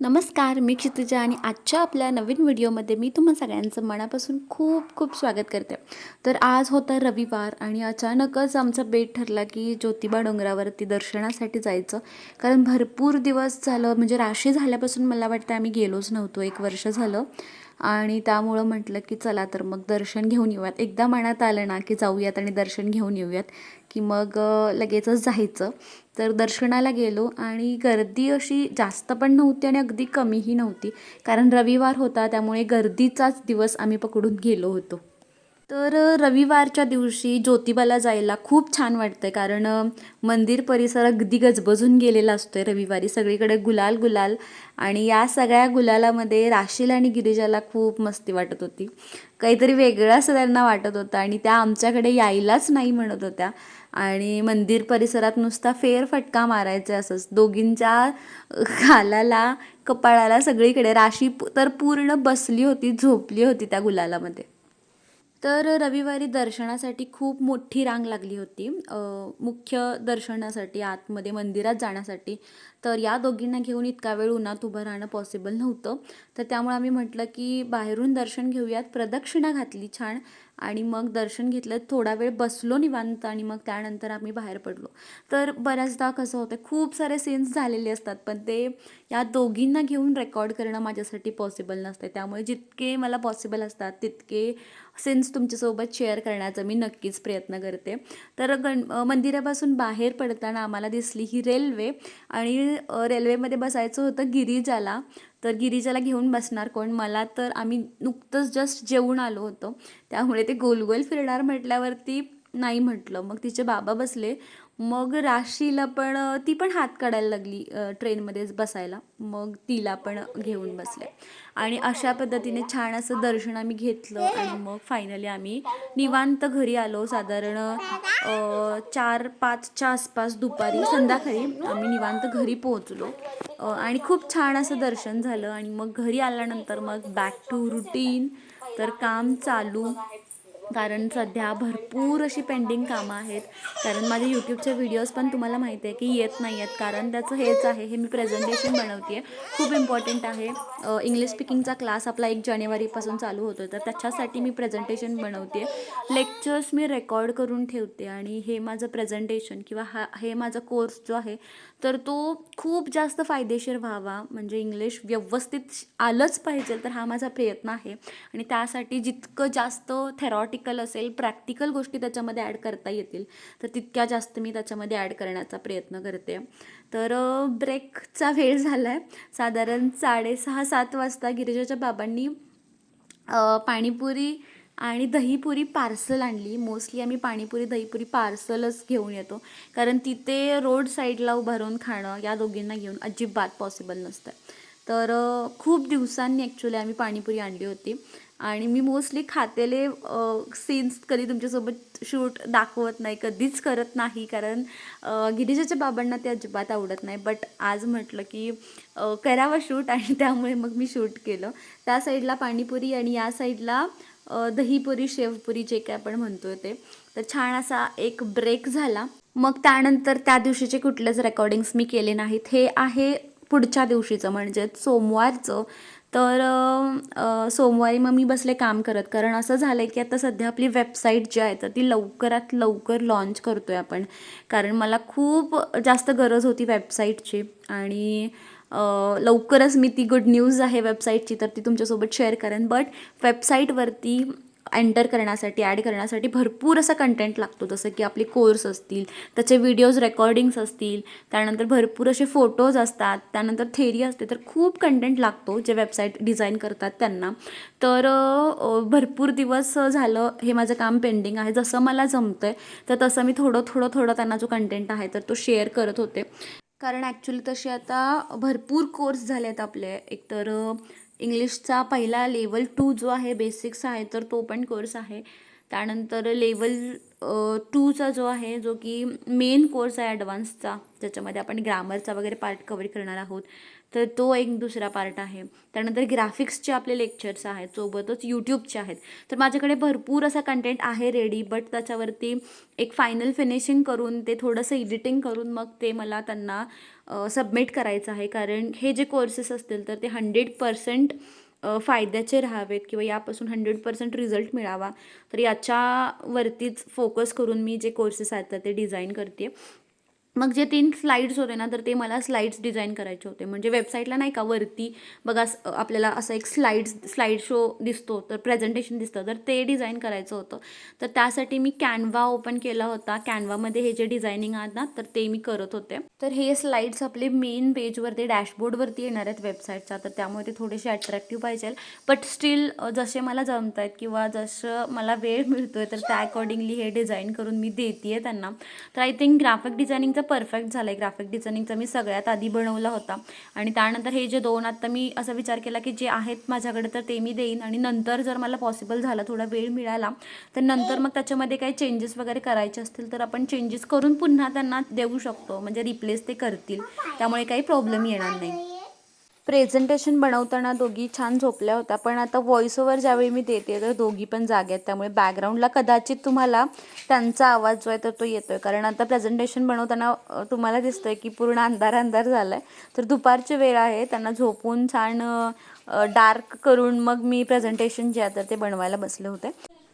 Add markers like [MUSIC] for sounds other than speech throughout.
नमस्कार मी क्षितिजा आणि आजच्या आपल्या नवीन व्हिडिओमध्ये मी तुम्हा सगळ्यांचं मनापासून खूप खूप स्वागत करते. तर आज होता रविवार आणि अचानकच आमचा बेट ठरला की ज्योतिबा डोंगरावरती दर्शनासाठी जायचं. कारण भरपूर दिवस झालं म्हणजे राशी झाल्यापासून मला वाटतं आम्ही गेलोच नव्हतो एक वर्ष झालं. आणि त्यामुळं म्हटलं की चला तर मग दर्शन घेऊन येऊयात. एकदा मनात आलं ना की जाऊयात आणि दर्शन घेऊन येऊयात की मग लगेचच जायचं. तर दर्शनाला गेलो आणि गर्दी अशी जास्त पण नव्हती आणि अगदी कमीही नव्हती. कारण रविवार होता त्यामुळे गर्दीचाच दिवस आम्ही पकडून गेलो होतो. तर रविवारच्या दिवशी ज्योतिबाला जायला खूप छान वाटतंय कारण मंदिर परिसर अगदी गजबजून गेलेला असतोय रविवारी. सगळीकडे गुलाल गुलाल आणि या सगळ्या गुलालामध्ये राशीला आणि गिरिजाला खूप मस्ती वाटत होती. काहीतरी वेगळं असं त्यांना वाटत होतं आणि त्या आमच्याकडे यायलाच नाही म्हणत होत्या आणि मंदिर परिसरात नुसता फेरफटका मारायचा असंच. दोघींच्या गालाला कपाळाला सगळीकडे राशी तर पूर्ण बसली होती झोपली होती त्या गुलालामध्ये. तर रविवारी दर्शनासाठी खूप मोठी रांग लागली होती. मुख्य दर्शनासाठी आतमध्ये मंदिरात जाण्यासाठी. तर या दोघींना घेऊन इतका वेळ उन्हात उभं राहणं पॉसिबल नव्हतं. तर त्यामुळे आम्ही म्हटलं की बाहेरून दर्शन घेऊयात. प्रदक्षिणा घातली छान. आणि मग दर्शन घेतलं थोडा वेळ बसलो निवांत आणि मग त्यानंतर आम्ही बाहेर पडलो. तर बऱ्याचदा कसं होतं खूप सारे सीन्स झालेले असतात पण ते या दोघींना घेऊन रेकॉर्ड करणं माझ्यासाठी पॉसिबल नसते त्यामुळे जितके मला पॉसिबल असतात तितके सीन्स तुमच्यासोबत शेअर करण्याचा मी नक्कीच प्रयत्न करते. तर गण मंदिरापासून बाहेर पडताना आम्हाला दिसली ही रेल्वे आणि रेल्वेमध्ये बसायचं होतं गिरिजाला. तर गिरिजाला घेऊन बसणार कोण? मला तर आम्ही नुकतंच जस्ट जेवून आलो होतो. त्यामुळे ते गोलगोल फिरणार म्हटल्यावरती नाही म्हटलं. मग तिचे बाबा बसले. मग राशीला पण ती पण हात काढायला लागली ट्रेनमध्येच बसायला. मग तिला पण घेऊन बसले. आणि अशा पद्धतीने छान असं दर्शन आम्ही घेतलं आणि मग फायनली आम्ही निवांत घरी आलो. साधारण चार पाचच्या आसपास दुपारी संध्याकाळी आम्ही निवांत घरी पोहोचलो. आणि खूप छान असं दर्शन झालं आणि मग घरी आल्यानंतर मग बॅक टू रुटीन तर काम चालू. कारण सध्या भरपूर अशी पेंडिंग कामं आहेत. कारण माझे यूट्यूबचे व्हिडिओज पण तुम्हाला माहिती आहे की येत नाही आहेत कारण त्याचं हेच आहे हे मी प्रेझेंटेशन बनवते आहे खूप इम्पॉर्टंट आहे. इंग्लिश स्पीकिंगचा क्लास आपला एक जानेवारीपासून चालू होतो तर त्याच्यासाठी मी प्रेझेंटेशन बनवते आहे लेक्चर्स मी रेकॉर्ड करून ठेवते आणि हे माझं प्रेझेंटेशन किंवा हा हे माझा कोर्स जो आहे तर तो खूप जास्त फायदेशीर व्हावा. म्हणजे इंग्लिश व्यवस्थित आलंच पाहिजे तर हा माझा प्रयत्न आहे. आणि त्यासाठी जितकं जास्त थेरॉटिकल असेल प्रॅक्टिकल गोष्टी त्याच्यामध्ये ॲड करता येतील. तर तितक्या जास्त मी त्याच्यामध्ये ॲड करण्याचा प्रयत्न करते. तर ब्रेकचा वेळ झाला आहे साधारण साडेसहा सात वाजता गिरिजाच्या बाबांनी पाणीपुरी आणि दहीपुरी पार्सल आणली. मोस्टली आम्ही पाणीपुरी दहीपुरी पार्सलच घेऊन येतो. कारण तिथे रोड साईडला उभारून खाणं या दोघींना घेऊन अजिबात पॉसिबल नसतं. तर खूप दिवसांनी ॲक्च्युली आम्ही पाणीपुरी आणली होती. आणि मी मोस्टली खातेले सीन्स कधी तुमच्यासोबत शूट दाखवत नाही कधीच करत नाही कारण गिरीजाच्या बाबांना ते अजिबात आवडत नाही. बट आज म्हटलं की करावं शूट आणि [LAUGHS] त्यामुळे मग मी शूट केलं. त्या साईडला पाणीपुरी आणि या साईडला दहीपुरी शेवपुरी जे काय आपण म्हणतो ते. तर छान असा एक ब्रेक झाला. मग त्यानंतर त्या दिवशीचे कुठलेच रेकॉर्डिंग्स मी केले नाहीत. हे आहे पुढच्या दिवशीचं म्हणजे सोमवारचं. तर सोमवारी मग मी बसले काम करत. कारण असं झालं आहे की आता सध्या आपली वेबसाईट जी आहे तर ती लवकरात लवकर लॉन्च करतो आहे आपण. कारण मला खूप जास्त गरज होती वेबसाईटची. आणि लवकरच मी ती गुड न्यूज आहे वेबसाईटची तर ती तुमच्यासोबत शेअर करेन. बट वेबसाईटवरती एंटर करण्यासाठी ॲड करण्यासाठी भरपूर असा कंटेंट लागतो. जसं की आपले कोर्स असतील त्याचे व्हिडिओज रेकॉर्डिंग्स असतील त्यानंतर भरपूर असे फोटोज असतात त्यानंतर थेरी असते तर खूप कंटेंट लागतो जे वेबसाईट डिझाईन करतात त्यांना. तर भरपूर दिवस झालं हे माझं काम पेंडिंग आहे. जसं मला जमतं आहे तर तसं मी थोडं थोडं थोडं त्यांना जो कंटेंट आहे तर तो शेअर करत होते. कारण ॲक्च्युली तसे आता भरपूर कोर्स झाले आहेत आपले. एकतर इंग्लिशचा पहिला लेवल टू जो आहे बेसिक्स आहे तर तो पण कोर्स आहे. त्यानंतर लेवल टूचा जो आहे जो की मेन कोर्स आहे ॲडव्हान्सचा ज्याच्यामध्ये आपण ग्रामरचा वगैरे पार्ट कवर करणार आहोत तर तो एक दुसरा पार्ट आहे. त्यानंतर ग्राफिक्सचे आपले लेक्चर्स आहेत सोबतच यूट्यूबचे आहेत. तर माझ्याकडे भरपूर असा कंटेंट आहे रेडी बट त्याच्यावरती एक फायनल फिनिशिंग करून ते थोडंसं एडिटिंग करून मग ते मला त्यांना सबमिट करायचं आहे. कारण हे जे कोर्सेस असतील तर ते हंड्रेड पर्सेंट फायद्याचे राहावेत किंवा यापासून हंड्रेड पर्सेंट रिझल्ट मिळावा. तर याच्यावरतीच फोकस करून मी जे कोर्सेस आहेत तर ते डिझाईन करते मग जे तीन स्लाईड्स होते ना तर ते मला स्लाईड्स डिझाईन करायचे होते. म्हणजे वेबसाईटला नाही का वरती बघा आपल्याला असं एक स्लाईड्स स्लाईड शो दिसतो तर प्रेझेंटेशन दिसतं. तर ते डिझाईन करायचं होतं. तर त्यासाठी मी कॅनवा ओपन केला होता. कॅनवामध्ये हे जे डिझायनिंग आहेत ना तर ते मी करत होते. तर हे स्लाईड्स आपले मेन पेजवरती डॅशबोर्डवरती येणार आहेत वेबसाईटचा तर त्यामुळे ते थोडेसे अट्रॅक्टिव्ह पाहिजे बट स्टील जसे मला जमत आहेत किंवा जसं मला वेळ मिळतोय तर त्या अकॉर्डिंगली हे डिझाईन करून मी देते आहे त्यांना. तर आय थिंक ग्राफिक डिझायनिंगचा परफेक्ट झालं आहे ग्राफिक डिझायनिंगचा मी सगळ्यात आधी बनवला होता. आणि त्यानंतर हे जे दोन आत्ता मी असा विचार केला की जे आहेत माझ्याकडे तर ते मी देईन. आणि नंतर जर मला पॉसिबल झाला थोडा वेळ मिळाला तर नंतर मग त्याच्यामध्ये काही चेंजेस वगैरे करायचे असतील तर आपण चेंजेस करून पुन्हा त्यांना देऊ शकतो. म्हणजे रिप्लेस ते करतील. त्यामुळे काही प्रॉब्लेम येणार नाही. प्रेझेंटेशन बनवताना दोघी छान झोपल्या होत्या. पण आता व्हॉइस ओव्हर ज्यावेळी मी देते तर दोघी पण जागे आहेत. त्यामुळे बॅकग्राऊंडला कदाचित तुम्हाला त्यांचा आवाज जो आहे तर तो येतो आहे कारण आता प्रेझेंटेशन बनवताना तुम्हाला दिसतं आहे की पूर्ण अंधार अंधार झाला आहे तर दुपारची वेळ आहे. त्यांना झोपून छान डार्क करून मग मी प्रेझेंटेशन जे आहे तर ते बनवायला बसले होते.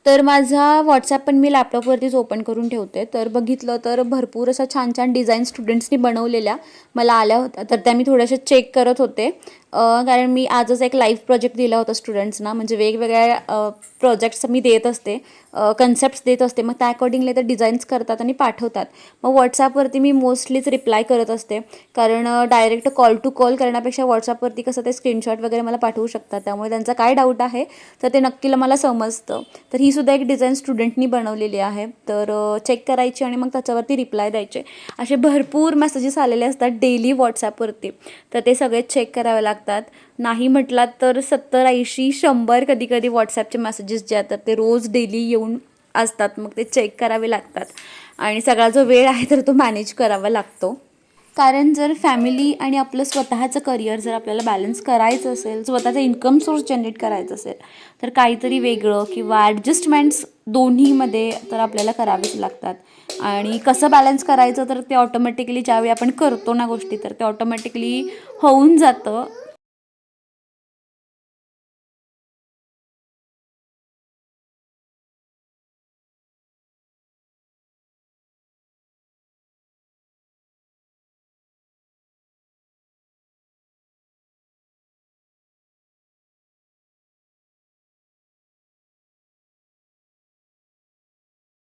तर माझा व्हॉट्सॲप पण मी लॅपटॉपवरतीच ओपन करून ठेवते. तर बघितलं तर भरपूर अशा छान छान डिझाईन स्टुडंट्सनी बनवलेल्या मला आल्या होत्या. तर त्या मी थोड्याशा चेक करत होते. कारण मी आजच एक लाईव्ह प्रोजेक्ट दिला होता स्टुडंट्सना म्हणजे वेगवेगळ्या प्रोजेक्ट्स मी देत असते कन्सेप्ट्स देत असते. मग त्या अकॉर्डिंगली ते डिझाईन्स करतात आणि पाठवतात. मग व्हॉट्सॲपवरती मी मोस्टलीच रिप्लाय करत असते. कारण डायरेक्ट कॉल टू कॉल करण्यापेक्षा व्हॉट्सॲपवरती कसं ते स्क्रीनशॉट वगैरे मला पाठवू शकतात. त्यामुळे त्यांचा काय डाऊट आहे तर ते नक्कीला मला समजतं. तर ही सुद्धा एक डिझाईन स्टुडंटनी बनवलेली आहे. तर चेक करायची आणि मग त्याच्यावरती रिप्लाय द्यायचे. असे भरपूर मेसेजेस आलेले असतात डेली व्हॉट्सॲपवरती तर ते सगळे चेक करावे लागतात. नाही म्हटलात तर सत्तर ऐंशी शंभर कधी कधी व्हॉट्सॲपचे मेसेजेस जे येतात ते रोज डेली येऊन असतात. मग ते चेक करावे लागतात. आणि सगळा जो वेळ आहे तर तो मॅनेज करावा लागतो. कारण जर फॅमिली आणि आपलं स्वतःचं करिअर जर आपल्याला बॅलन्स करायचं असेल स्वतःचा इन्कम सोर्स जनरेट करायचं असेल तर काहीतरी वेगळं किंवा ॲडजस्टमेंट्स दोन्हीमध्ये तर आपल्याला करावेच लागतात. आणि कसं बॅलन्स करायचं तर ते ऑटोमॅटिकली ज्यावेळी आपण करतो ना गोष्टी तर ते ऑटोमॅटिकली होऊन जातं.